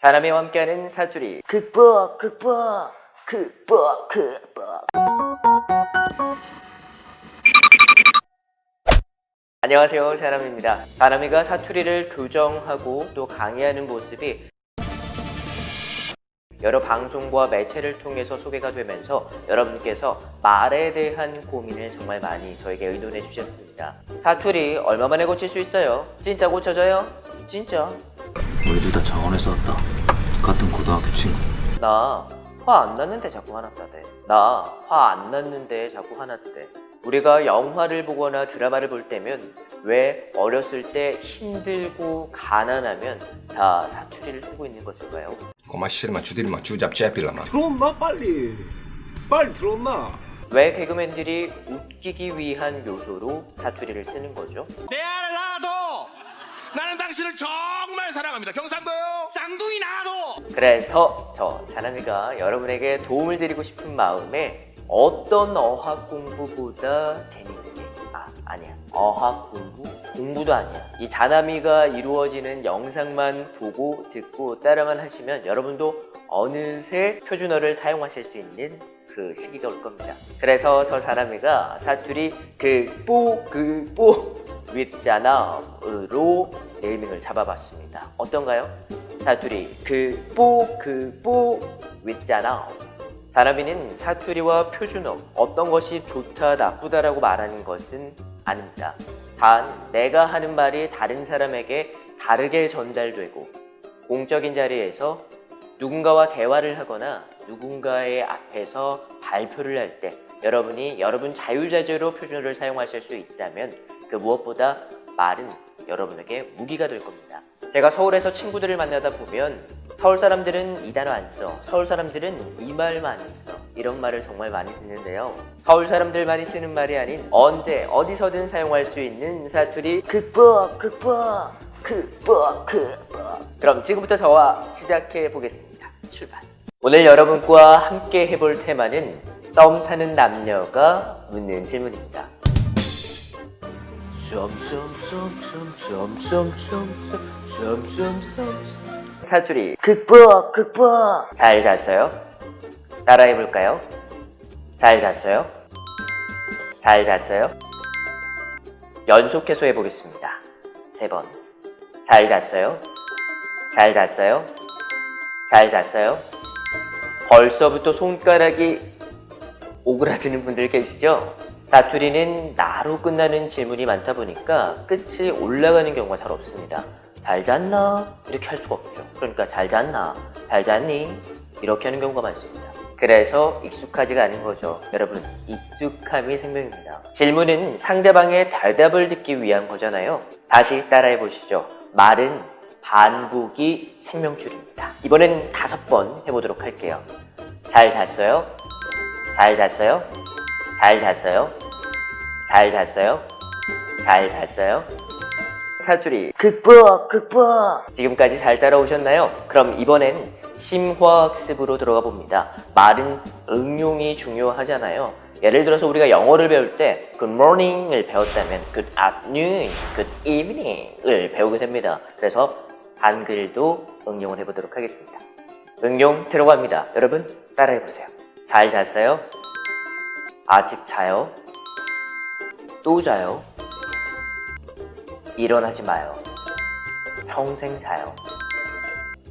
사람이와 함께하는 사투리. 극복 극복 극복 극복. 안녕하세요 사람입니다. 사람이가 사투리를 교정하고 또 강의하는 모습이 여러 방송과 매체를 통해서 소개가 되면서 여러분께서 말에 대한 고민을 정말 많이 저에게 의논해 주셨습니다. 사투리 얼마 만에 고칠 수 있어요? 진짜 고쳐져요? 진짜 우리 둘다 정원에서 왔다. 같은 고등학교 친구. 나 화 안 났는데 자꾸 화났다대. 나 화 안 났는데 자꾸 화났대. 우리가 영화를 보거나 드라마를 볼 때면 왜 어렸을 때 힘들고 가난하면 다 사투리를 쓰고 있는 것일까요? 고마 싫으면 주디르마 주잡 제필라마 들어온나 빨리 빨리 들어온나 왜 개그맨들이 웃기기 위한 요소로 사투리를 쓰는 거죠? 내 알아도 나는 당신을 정말 사랑합니다. 경상도요. 쌍둥이 나도. 그래서 저 자남이가 여러분에게 도움을 드리고 싶은 마음에 어떤 어학 공부보다 재밌는 게 아, 아니야. 어학 공부? 공부도 아니야. 이 자남이가 이루어지는 영상만 보고 듣고 따라만 하시면 여러분도 어느새 표준어를 사용하실 수 있는 그 시기가 올 겁니다. 그래서 저 사람이가 사투리 그 뽀 그 뽀 윗자나으로 네이밍을 잡아봤습니다. 어떤가요? 사투리 그뽀 그뽀 윗자나 사람이는 사투리와 표준어 어떤 것이 좋다 나쁘다라고 말하는 것은 아닙니다. 단 내가 하는 말이 다른 사람에게 다르게 전달되고 공적인 자리에서 누군가와 대화를 하거나 누군가의 앞에서 발표를 할때 여러분이 여러분 자유자재로 표준어를 사용하실 수 있다면 그 무엇보다 말은 여러분에게 무기가 될 겁니다. 제가 서울에서 친구들을 만나다 보면 서울 사람들은 이 단어 안 써. 서울 사람들은 이말 많이 써. 이런 말을 정말 많이 듣는데요. 서울 사람들 많이 쓰는 말이 아닌 언제 어디서든 사용할 수 있는 사투리 극복 극복 극복 극복 그럼 지금부터 저와 시작해 보겠습니다. 출발. 오늘 여러분과 함께 해볼 테마는 썸 타는 남녀가 묻는 질문입니다. 사투리 극복 극복 잘 잤어요? 따라해 볼까요? 잘 잤어요? 잘 잤어요? 연속해서 해보겠습니다. 세 번. 잘 잤어요? 잘 잤어요? 잘 잤어요? 벌써부터 손가락이 오그라드는 분들 계시죠? 사투리는 나로 끝나는 질문이 많다 보니까 끝이 올라가는 경우가 잘 없습니다. 잘 잤나? 이렇게 할 수가 없죠. 그러니까 잘 잤나? 잘 잤니? 이렇게 하는 경우가 많습니다. 그래서 익숙하지가 않은 거죠. 여러분, 익숙함이 생명입니다. 질문은 상대방의 대답을 듣기 위한 거잖아요. 다시 따라해 보시죠. 말은 반복이 생명줄입니다. 이번엔 다섯 번 해보도록 할게요. 잘 잤어요? 잘 잤어요? 잘 잤어요? 잘 잤어요? 잘 잤어요? 사투리 극복 극복 지금까지 잘 따라오셨나요? 그럼 이번엔 심화학습으로 들어가 봅니다. 말은 응용이 중요하잖아요. 예를 들어서 우리가 영어를 배울 때 good morning을 배웠다면 good afternoon, good evening을 배우게 됩니다. 그래서 한글도 응용을 해보도록 하겠습니다. 응용 들어갑니다. 여러분 따라해 보세요. 잘 잤어요? 아직 자요? 또 자요? 일어나지 마요. 평생 자요.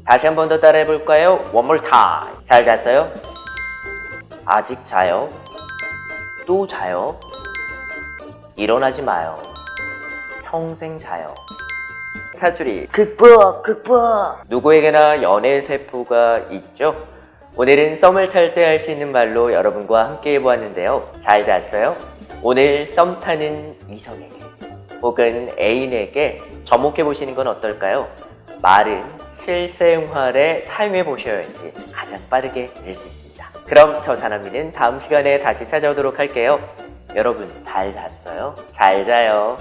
다시 한 번 더 따라해 볼까요? One more time. 잘 잤어요? 아직 자요? 또 자요? 일어나지 마요. 평생 자요. 사투리 극복 극복 누구에게나 연애 세포가 있죠? 오늘은 썸을 탈 때 할 수 있는 말로 여러분과 함께 해보았는데요. 잘 잤어요? 오늘 썸 타는 이성에게 혹은 애인에게 접목해 보시는 건 어떨까요? 말은 실생활에 사용해 보셔야지 가장 빠르게 늘수 있습니다. 그럼 저 사나미는 다음 시간에 다시 찾아오도록 할게요. 여러분 잘 잤어요? 잘 자요.